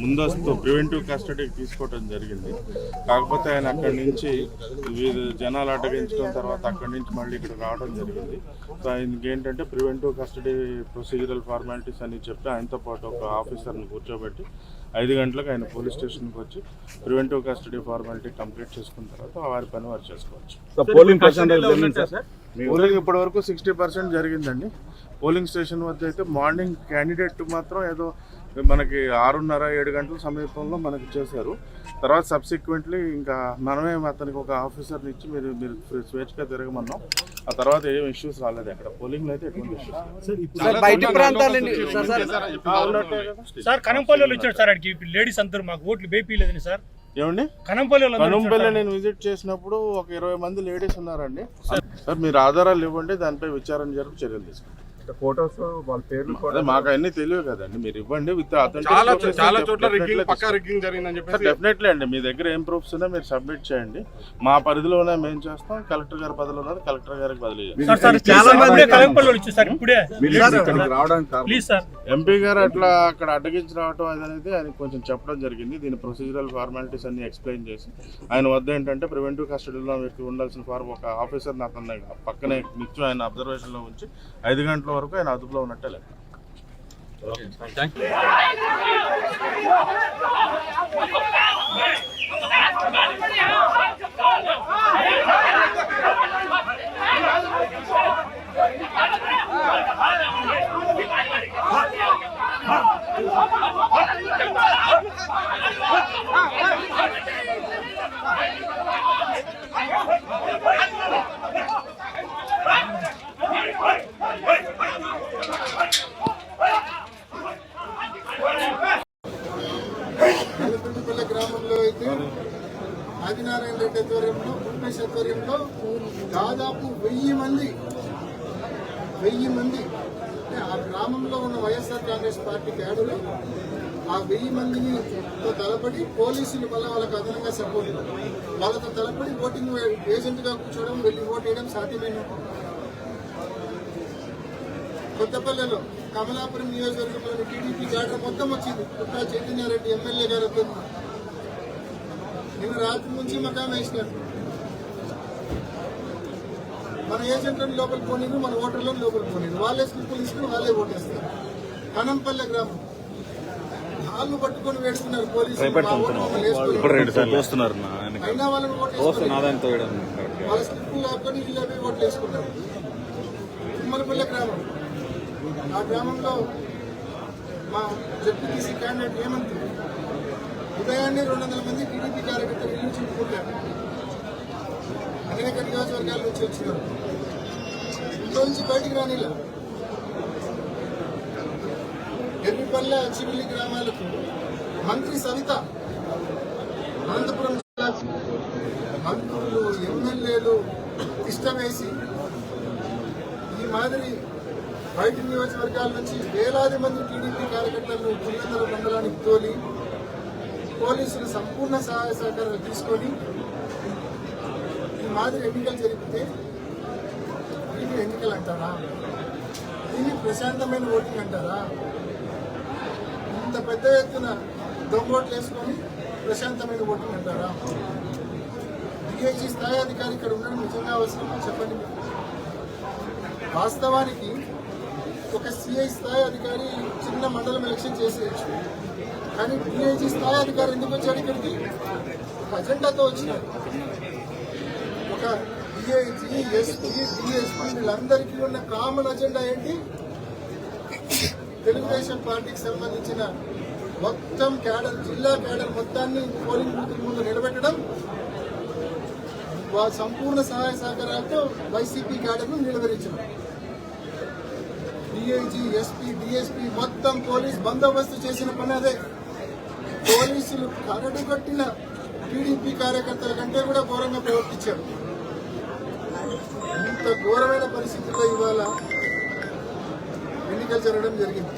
ముందస్తు ప్రివెంటివ్ కస్టడీకి తీసుకోవడం జరిగింది. కాకపోతే ఆయన అక్కడి నుంచి వీరు జనాలు అడ్డగించడం తర్వాత అక్కడి నుంచి మళ్ళీ ఇక్కడ రావడం జరిగింది. సో ఆయనకి ఏంటంటే ప్రివెంటివ్ కస్టడీ ప్రొసీజరల్ ఫార్మాలిటీస్ అని చెప్పి ఆయనతో పాటు ఒక ఆఫీసర్ని కూర్చోబెట్టి ఐదు గంటలకు ఆయన పోలీస్ స్టేషన్కి వచ్చి ప్రివెంటివ్ కస్టడీ ఫార్మాలిటీ కంప్లీట్ చేసుకున్న తర్వాత వారి పని వారు చేసుకోవచ్చు. పోలింగ్ పర్సెంటేజ్ జరిగింది సార్? పోలింగ్ ఇప్పటి వరకు సిక్స్టీ పర్సెంట్ జరిగిందండి. పోలింగ్ స్టేషన్ వద్ద అయితే మార్నింగ్ క్యాండిడేట్ మాత్రం ఏదో మనకి ఆరున్నర ఏడు గంటల సమీపంలో మనకి చేశారు. తర్వాత సబ్సిక్వెంట్లీ ఇంకా మనమే అతనికి ఒక ఆఫీసర్ని ఇచ్చి మీరు మీరు స్వేచ్ఛగా తిరగమన్నాం. ఆ తర్వాత ఏం ఇష్యూస్ రాలేదు అక్కడ. పోలింగ్లో అయితే ఎటువంటి ఇష్యూస్ సార్ బయట ప్రాంతాలండి సార్ సార్. కనంపల్లి వాళ్ళు ఇచ్చారు సార్ లేడీస్ అందరూ మాకు ఓట్లు బేపీ లేదని సార్. ఏమండి? కనంపల్లి వాళ్ళు అందరూ కనుంపల్లి నేను విజిట్ చేసినప్పుడు ఒక ఇరవై మంది లేడీస్ ఉన్నారండి. సార్ మీరు ఆధారాలు ఇవ్వండి దానిపై విచారణ జరిపి చర్యలు తీసుకుంటాం. ఫోటోస్ వాళ్ళ పేర్లు మాకు అన్ని తెలియదు కదండి. మీరు ఇవ్వండి విత్ చాలా చోట్ల రిగ్గింగ్ పక్కా రిగ్గింగ్ జరిగిందని చెప్పేసి డెఫినెట్లీ అండి. మీ దగ్గర ఏం ప్రూఫ్స్ ఉన్నా మీరు సబ్మిట్ చేయండి. మా పరిధిలోనే మేము చేస్తాం. కలెక్టర్ గారి పరిధిలో ఉన్నది కలెక్టర్ గారికి బదిలీ చేస్తాం సార్ సార్ చాలా చాలా మంది- మంది కనంపల్లి వాళ్ళు ఇచ్చారు సార్ ఇప్పుడే. ఇక్కడికి రావడానికి కారణం. ప్లీజ్ సార్ ఎంపీ గారు అట్లా అక్కడ అడ్డగించి రావటం అనేది ఆయన కొంచెం చెప్పడం జరిగింది. దీని ప్రొసీజరల్ ఫార్మాలిటీస్ అన్ని ఎక్స్ప్లెయిన్ చేసి ఆయన వద్ద ఏంటంటే ప్రివెంటివ్ కస్టడీలో మీకు ఉండాల్సిన ఫార్మ్ ఒక ఆఫీసర్ అతన్ని పక్కనే నిత్యం ఆయన అబ్జర్వేషన్లో ఉంచి ఐదు గంటల వరకు ఆయన అదుపులో ఉన్నట్టే లెక్క. నల్లపెండిపల్లి గ్రామంలో అయితే ఆదినారాయణ రెడ్డి ఆధ్వర్యంలో ఉల్మేష్ ఆధ్వర్యంలో దాదాపు వెయ్యి మంది వెయ్యి మంది అంటే ఆ గ్రామంలో ఉన్న వైఎస్ఆర్ కాంగ్రెస్ పార్టీ క్యాడరు ఆ వెయ్యి మందిని తో తలపడి పోలీసులు వల్ల వాళ్ళకి అదనంగా సపోర్ట్ వాళ్ళతో తలపడి ఓటింగ్ ఏజెంట్గా కూర్చోవడం వెళ్ళి ఓట్ వేయడం సాధ్యమైన? కొత్తపల్లెలో కమలాపురం నియోజకవర్గంలోని టీడీపీ క్యాడర్ మొత్తం వచ్చింది. పుట్టా చైతన్యారెడ్డి ఎమ్మెల్యే గారు నిన్న రాత్రి నుంచి మకాం వేసినారు మన ఏజెంట్లను లోపలికి పోనీరు మన ఓటర్లను లోపలికి పోనీరు. వాళ్ళే స్లిప్పులు తీసుకుని వాళ్ళే ఓటేస్తారు కనంపల్లె గ్రామం. పట్టుకొని వేడుకున్నారు పోలీసులు. అయినా వాళ్ళని వాళ్ళ స్లిప్పులు లాక్కొని వీళ్ళు అవి ఓట్లు వేసుకున్నారు. తిమ్మలపల్లె గ్రామం. ఆ గ్రామంలో మా జడ్పీటీసీ క్యాండిడేట్ హేమంత్ ఉదయాన్నే రెండు వందల మంది టీడీపీ కార్యకర్తలు ఇల్లు చుట్టుకుంటారు అనేక నియోజకవర్గాల నుంచి వచ్చినారు. ఇంట్లో నుంచి బయటికి రానిలా. ఎర్రిపల్లె చిమిలి గ్రామాలకు మంత్రి సవిత అనంతపురం జిల్లా మంత్రులు ఎమ్మెల్యేలు ఇష్టమేసి ఈ మాదిరి బయట నియోజకవర్గాల నుంచి వేలాది మంది టీడీపీ కార్యకర్తలను పులివెందుల మండలానికి తోలి పోలీసులు సంపూర్ణ సహాయ సహకారాలు తీసుకొని ఈ మాదిరి ఎన్నికలు జరిపితే దీన్ని ఎన్నికలు అంటారా? దీన్ని ప్రశాంతమైన ఓటింగ్ అంటారా? పెద్ద ఎత్తున దొంగోట్లు వేసుకొని ప్రశాంతమైన ఓట్లు అంటారా డిఐజీ స్థాయి అధికారి ఇక్కడ ఉండడం నిజంగా అవసరం చెప్పండి వాస్తవానికి ఒక సిఐ స్థాయి అధికారి చిన్న మండలం ఎలక్షన్ చేసేయచ్చు. కానీ డిఐజీ స్థాయి అధికారి ఎందుకు వచ్చాడు ఇక్కడికి? ఒక అజెండాతో వచ్చినాడు. ఒక డిఐజీ ఎస్పీ డిఎస్పీ వీళ్ళందరికీ ఉన్న కామన్ అజెండా ఏంటి? తెలుగుదేశం పార్టీకి సంబంధించిన మొత్తం క్యాడర్ జిల్లా క్యాడర్ మొత్తాన్ని పోలింగ్ బూత్ ముందు నిలబెట్టడం వారి సంపూర్ణ సహాయ సహకారాలతో వైసీపీ క్యాడర్ను నిలవరించడం. డిఐజీ ఎస్పీ డిఎస్పీ మొత్తం పోలీస్ బందోబస్తు చేసిన పని అదే. పోలీసులు కరడు కట్టిన టీడీపీ కార్యకర్తల కంటే కూడా ఘోరంగా ప్రవర్తించారు. ఇంత ఘోరమైన పరిస్థితుల్లో ఇవాళ ఎన్నికలు జరగడం జరిగింది.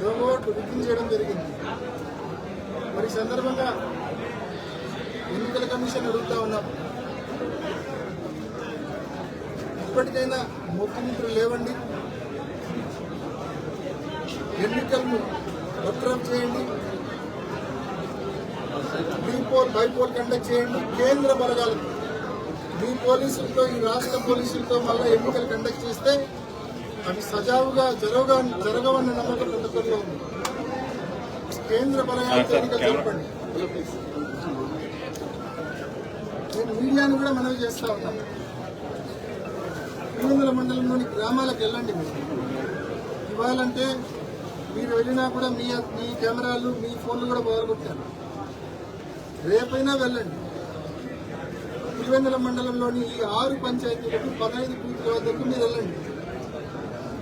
దొంగోట్లు రిగ్గింగ్ చేయడం జరిగింది. మరి సందర్భంగా ఎన్నికల కమిషన్ అడుగుతా ఉన్నాం ఇప్పటికైనా ముఖ్యమంత్రులు లేవండి. ఎన్నికలను భద్రం చేయండి. బీపోల్ బైపోల్ కండక్ట్ చేయండి. కేంద్ర బలగాలకు మీ పోలీసులతో ఈ రాష్ట్ర పోలీసులతో మళ్ళీ ఎన్నికలు కండక్ట్ చేస్తే అవి సజావుగా జరగ జరగవన్న నమ్మకం ఒక్కరిలో ఉంది. కేంద్ర ఎన్నికలు జరపండి నేను మీడియాను కూడా మనవి చేస్తా ఉన్నాను పులివెందుల మండలంలోని గ్రామాలకు వెళ్ళండి మీరు. ఇవ్వాలంటే మీరు వెళ్ళినా కూడా మీ మీ కెమెరాలు మీ ఫోన్లు కూడా బాగుంటారు రేపైనా వెళ్ళండి. పులివెందుల మండలంలోని ఈ ఆరు పంచాయతీలకు పదహైదు బూతుల వద్దకు మీరు వెళ్ళండి.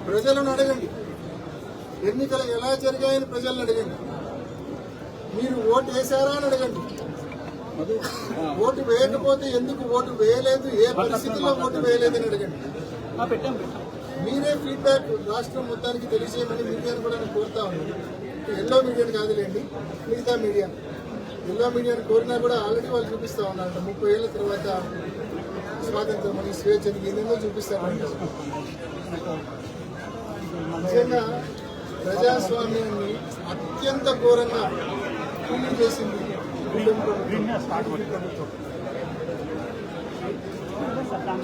ప్రజలను అడగండి. ఎన్నికలు ఎలా జరిగాయని ప్రజలను అడగండి. మీరు ఓటు వేశారా అని అడగండి. ఓటు వేయకపోతే ఎందుకు ఓటు వేయలేదు? ఏ పరిస్థితుల్లో ఓటు వేయలేదు అని అడగండి. మీరే ఫీడ్బ్యాక్ రాష్ట్రం మొత్తానికి తెలియజేయమని మీడియాను కూడా నేను కోరుతా ఉన్నాను. ఎల్లో మీడియాని కాదులేండి మిగతా మీడియా. ఎల్లో మీడియాని కోరినా కూడా ఆల్రెడీ వాళ్ళు చూపిస్తా ఉన్నారంట. ముప్పై ఏళ్ళ తర్వాత స్వాతంత్రం అని స్వేచ్ఛని ఏదేదో చూపిస్తారంట. నిజంగా ప్రజాస్వామ్యాన్ని అత్యంత ఘోరంగా కూలీ చేసింది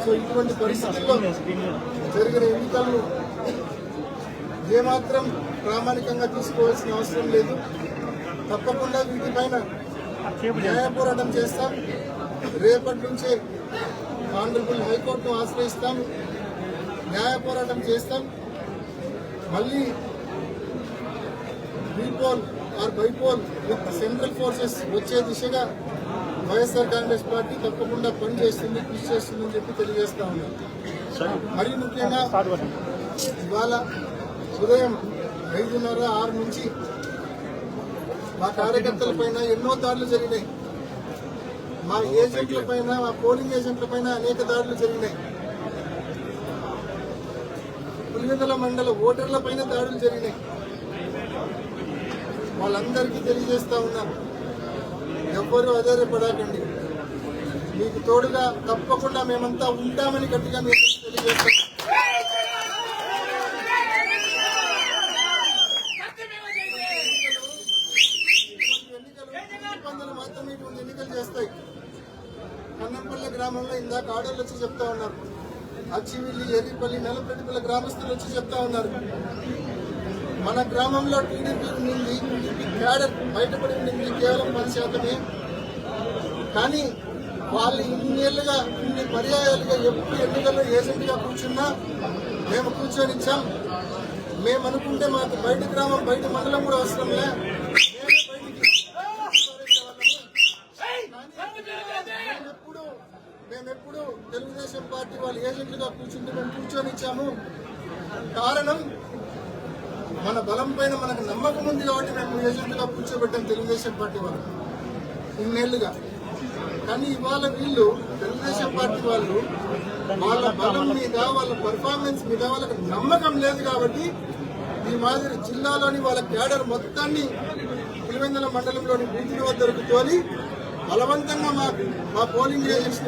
సో ఇటువంటి పరిస్థితుల్లో జరిగిన ఎన్నికలను ఏమాత్రం ప్రామాణికంగా తీసుకోవాల్సిన అవసరం లేదు. తప్పకుండా వీటిపైన న్యాయ పోరాటం చేస్తాం. రేపటి నుంచే ఆనరబుల్ హైకోర్టును ఆశ్రయిస్తాం. న్యాయ పోరాటం చేస్తాం. మళ్ళీ bypoll or bypoll with central forces వచ్చే దిశగా వైఎస్ఆర్ కాంగ్రెస్ పార్టీ తప్పకుండా పనిచేస్తుంది కృషి చేస్తుందని చెప్పి తెలియజేస్తా ఉన్నాం. మరి ముఖ్యంగా ఇవాళ ఉదయం ఐదున్నర ఆరు నుంచి మా కార్యకర్తల పైన ఎన్నో దాడులు జరిగినాయి. మా ఏజెంట్ల పైన మా పోలింగ్ ఏజెంట్ల పైన అనేక దాడులు జరిగినాయి. పులివెందుల మండల ఓటర్ల పైన దాడులు జరిగినాయి. వాళ్ళందరికీ తెలియజేస్తా ఉన్నాను ఎవ్వరూ ఆధారపడకండి. మీకు తోడుగా తప్పకుండా మేమంతా ఉంటామని గట్టిగా మీకు తెలియజేస్తాం ఎన్నికలు మాత్రమే ఎన్నికలు చేస్తాయి. కన్నంపల్లి గ్రామంలో ఇందాక ఆర్డర్లు వచ్చి చెప్తా ఉన్నారు. అచ్చివిల్లి ఎర్రిపల్లి నెలపెట్టిపల్లి గ్రామస్తులు వచ్చి చెప్తా ఉన్నారు. మన గ్రామంలో టీడీపీ టీడీపీ క్యాడర్ బయటపడి ఉండింది కేవలం పది శాతమే. కానీ వాళ్ళు ఇన్నేళ్ళుగా ఇన్ని పర్యాయాలుగా ఎప్పుడు ఎన్నికల్లో ఏజెంట్గా కూర్చున్నా మేము కూర్చొనిచ్చాం. మేము అనుకుంటే మాకు బయట గ్రామం బయట మండలం కూడా అవసరం లే. మేమే బయటికి మేమెప్పుడు మేమెప్పుడు తెలుగుదేశం పార్టీ వాళ్ళు ఏజెంట్లుగా కూర్చుంటే మేము కూర్చొనిచ్చాము కారణం మన బలం పైన మనకు నమ్మకం ఉంది కాబట్టి మేము ఏజెంట్గా కూర్చోబెట్టాం తెలుగుదేశం పార్టీ వాళ్ళు. ఇన్నేళ్ళుగా. కానీ ఇవాళ వీళ్ళు తెలుగుదేశం పార్టీ వాళ్ళు వాళ్ళ బలం మీద వాళ్ళ పర్ఫార్మెన్స్ మీద వాళ్ళకి నమ్మకం లేదు కాబట్టి ఈ మాదిరి జిల్లాలోని వాళ్ళ క్యాడర్ మొత్తాన్ని పులివెందుల మండలంలోని బీచ్ల వద్దకు తోలి బలవంతంగా మా మా పోలింగ్ ఏజెంట్స్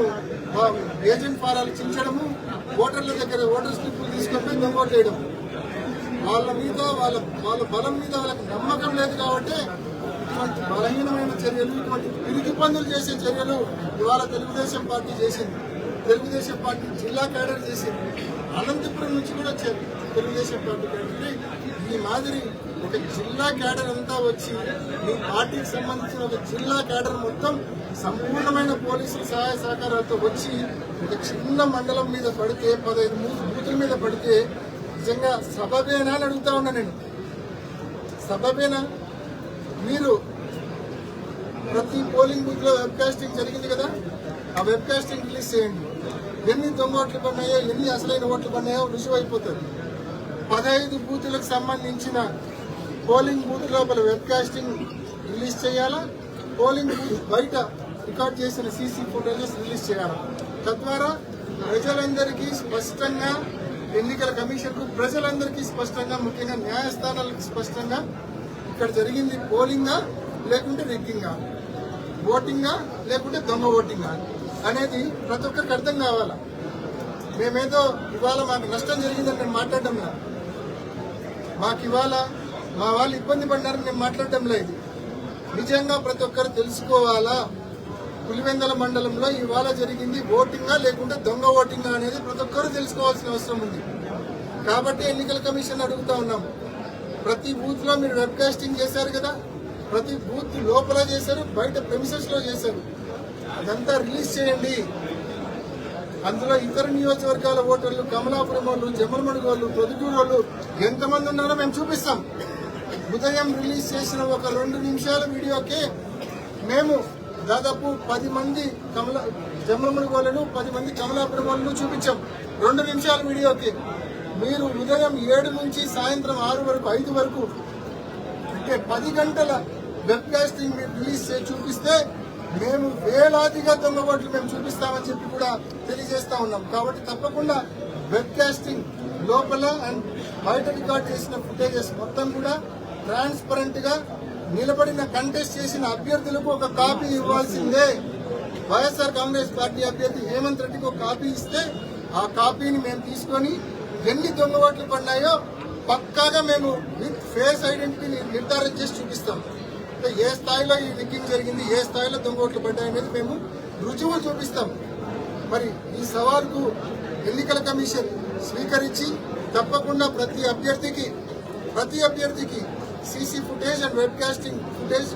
మా ఏజెంట్ ఫారాలు చించడము ఓటర్ల దగ్గర ఓటర్ స్లిప్పులు తీసుకొని దొంగోటేయడం వాళ్ళ మీద వాళ్ళ వాళ్ళ బలం మీద వాళ్ళకి నమ్మకం లేదు కాబట్టి ఇటువంటి బలహీనమైన చర్యలు ఇటువంటి పిరికి పనులు చేసే చర్యలు ఇవాళ తెలుగుదేశం పార్టీ చేసింది. తెలుగుదేశం పార్టీ జిల్లా క్యాడర్ చేసింది. అనంతపురం నుంచి కూడా తెలుగుదేశం పార్టీ క్యాడర్. ఈ మాదిరి ఒక జిల్లా క్యాడర్ అంతా వచ్చి మీ పార్టీకి సంబంధించిన ఒక జిల్లా క్యాడర్ మొత్తం సంపూర్ణమైన పోలీసుల సహాయ సహకారాలతో వచ్చి ఒక చిన్న మండలం మీద పడితే పదహైదు మూడు బూతుల మీద పడితే నిజంగా సబబేనా అని అడుగుతా ఉన్నా నేను. సబబేనా? మీరు ప్రతి పోలింగ్ బూత్లో వెబ్కాస్టింగ్ జరిగింది కదా? ఆ వెబ్కాస్టింగ్ రిలీజ్ చేయండి. ఎన్ని దొంగ ఓట్లు పడినాయో ఎన్ని అసలైన ఓట్లు పడినాయో రుజువు అయిపోతుంది పదహైదు బూతులకు సంబంధించిన పోలింగ్ బూత్ లోపల వెబ్ కాస్టింగ్ రిలీజ్ చేయాలా? పోలింగ్ బూత్ బయట రికార్డ్ చేసిన సీసీ ఫుటేజెస్ రిలీజ్ చేయాలా? తద్వారా ప్రజలందరికీ స్పష్టంగా ఎన్నికల కమిషన్కు ప్రజలందరికీ స్పష్టంగా ముఖ్యంగా న్యాయస్థానాలకు స్పష్టంగా ఇక్కడ జరిగింది పోలింగా లేకుంటే రిగ్గింగా ఓటింగా లేకుంటే దొంగ ఓటింగా? అనేది ప్రతి ఒక్కరికి అర్థం కావాలా? మేమేదో ఇవాళ మాకు నష్టం జరిగిందని నేను మాట్లాడడం మాకు ఇవాళ మా వాళ్ళు ఇబ్బంది పడ్డారని నేను మాట్లాడటం లేదు. నిజంగా ప్రతి ఒక్కరు తెలుసుకోవాలా? పులివెందల మండలంలో ఇవాళ జరిగింది ఓటింగా లేకుంటే దొంగ ఓటింగా అనేది ప్రతి ఒక్కరు తెలుసుకోవాల్సిన అవసరం ఉంది. కాబట్టి ఎన్నికల కమిషన్ అడుగుతా ఉన్నాం. ప్రతి బూత్లో మీరు వెబ్కాస్టింగ్ చేశారు కదా? ప్రతి బూత్ లోపల చేశారు బయట ప్రెమిసెస్లో చేశారు. అదంతా రిలీజ్ చేయండి. అందులో ఇతర నియోజకవర్గాల ఓటర్లు కమలాపురం వాళ్ళు జమ్మలమడుగు వాళ్ళు ప్రొద్దుటూరు వాళ్ళు ఎంతమంది ఉన్నారో మేము చూపిస్తాం. ఉదయం రిలీజ్ చేసిన ఒక రెండు నిమిషాల వీడియోకే మేము దాదాపు పది మంది కమల జమ్మలమడుగు వాళ్ళను పది మంది కమలాపురం గోళ్ళను చూపించాం. రెండు నిమిషాల వీడియోకి. మీరు ఉదయం ఏడు నుంచి సాయంత్రం ఆరు వరకు ఐదు వరకు అంటే పది గంటల వెబ్ కాస్టింగ్ మీరు రిలీజ్ చేసి చూపిస్తే మేము వేలాదిగా దొంగ ఓట్లు మేము చూపిస్తామని చెప్పి కూడా తెలియజేస్తా ఉన్నాం. కాబట్టి తప్పకుండా వెబ్ కాస్టింగ్ లోపల అండ్ బయట రికార్డ్ చేసిన ఫుటేజెస్ మొత్తం కూడా ట్రాన్స్పరెంట్గా నిలబడిన కంటెస్ట్ చేసిన అభ్యర్థులకు ఒక కాపీ ఇవ్వాల్సిందే. వైఎస్ఆర్ కాంగ్రెస్ పార్టీ అభ్యర్థి హేమంత్ రెడ్డికి ఒక కాపీ ఇస్తే ఆ కాపీని మేము తీసుకొని ఎన్ని దొంగ ఓట్లు పడినాయో పక్కాగా మేము విత్ ఫేస్ ఐడెంటిటీని నిర్ధారణ చేసి చూపిస్తాం. ఏ స్థాయిలో ఈ రిగ్గింగ్ జరిగింది ఏ స్థాయిలో దొంగ ఓట్లు పడ్డాయి అనేది మేము రుజువు చూపిస్తాం. మరి ఈ సవాల్కు ఎన్నికల కమిషన్ స్వీకరించి తప్పకుండా ప్రతి అభ్యర్థికి ప్రతి అభ్యర్థికి CC footage and webcasting footage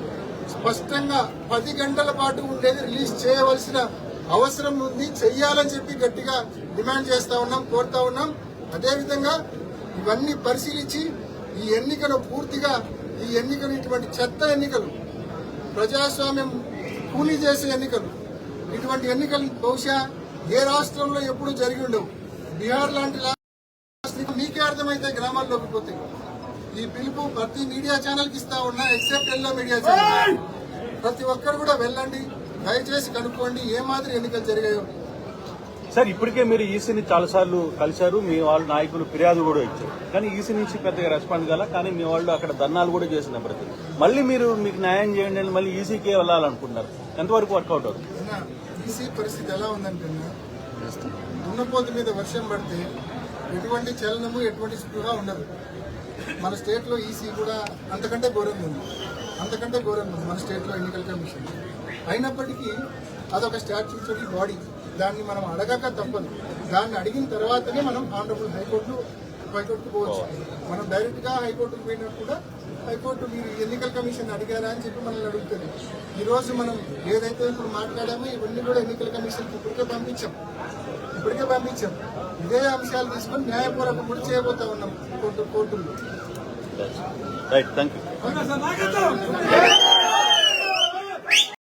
స్పష్టంగా పది గంటల పాటు ఉండేది రిలీజ్ చేయవలసిన అవసరం ఉంది. చెయ్యాలని చెప్పి గట్టిగా డిమాండ్ చేస్తా ఉన్నాం కోరుతా ఉన్నాం. అదేవిధంగా ఇవన్నీ పరిశీలించి ఈ ఎన్నికను పూర్తిగా ఈ ఎన్నికలు ఇటువంటి చెత్త ఎన్నికలు ప్రజాస్వామ్యం కూలీ చేసే ఎన్నికలు ఇటువంటి ఎన్నికలు బహుశా ఏ రాష్ట్రంలో ఎప్పుడూ జరిగి ఉండవు. బీహార్ లాంటి మీకే అర్థమైతే గ్రామాల్లోకి పోతే ఈ పిలుపు ప్రతి మీడియా ఛానల్కి ఇస్తా ఉన్నా ఎక్సెప్ట్ ఎల్లో మీడియా ఛానల్. ప్రతి ఒక్కరు కూడా వెళ్ళండి దయచేసి కనుక్కోండి ఏ మాదిరి ఎన్నికలు జరిగాయో. సార్ ఇప్పటికే మీరు ఈసీని చాలాసార్లు కలిశారు మీ వాళ్ళ నాయకులు ఫిర్యాదు కూడా ఇచ్చారు. కానీ ఈసీ నుంచి పెద్దగా రెస్పాండ్ కాల కానీ మీ వాళ్ళు అక్కడ ధర్నాలు కూడా చేసిన ప్రతి మళ్ళీ మీరు మీకు న్యాయం చేయండి అని మళ్ళీ ఈసీకే వెళ్ళాలనుకుంటున్నారు. ఎంతవరకు వర్కౌట్ అవుతుంది? ఈసీ పరిస్థితి ఎలా ఉందంటే దున్నపోతు మీద వర్షం పడితే ఎటువంటి చలనము ఎటువంటి స్పృహ ఉండదు. మన స్టేట్లో ఈసీ కూడా అంతకంటే ఘోరంగా ఉంది. అంతకంటే ఘోరంగా ఉంది మన స్టేట్లో ఎన్నికల కమిషన్. అయినప్పటికీ అదొక స్టాట్యూటరీ బాడీ దాన్ని మనం అడగక తప్పదు. దాన్ని అడిగిన తర్వాతనే మనం ఆనరబుల్ హైకోర్టు హైకోర్టుకు పోవచ్చు. మనం డైరెక్ట్గా హైకోర్టుకు పోయినప్పుడు కూడా హైకోర్టు మీరు ఎన్నికల కమిషన్ అడిగారా అని చెప్పి మనల్ని అడుగుతుంది. ఈరోజు మనం ఏదైతే ఇప్పుడు మాట్లాడామో ఇవన్నీ కూడా ఎన్నికల కమిషన్ ఇప్పటికే పంపించాం. ఇప్పటికే పంపించాం. ఇదే అంశాలు తీసుకొని న్యాయపూర్వకం కూడా చేయబోతా ఉన్నాం కోర్టు కోర్టుల్లో. Right thank you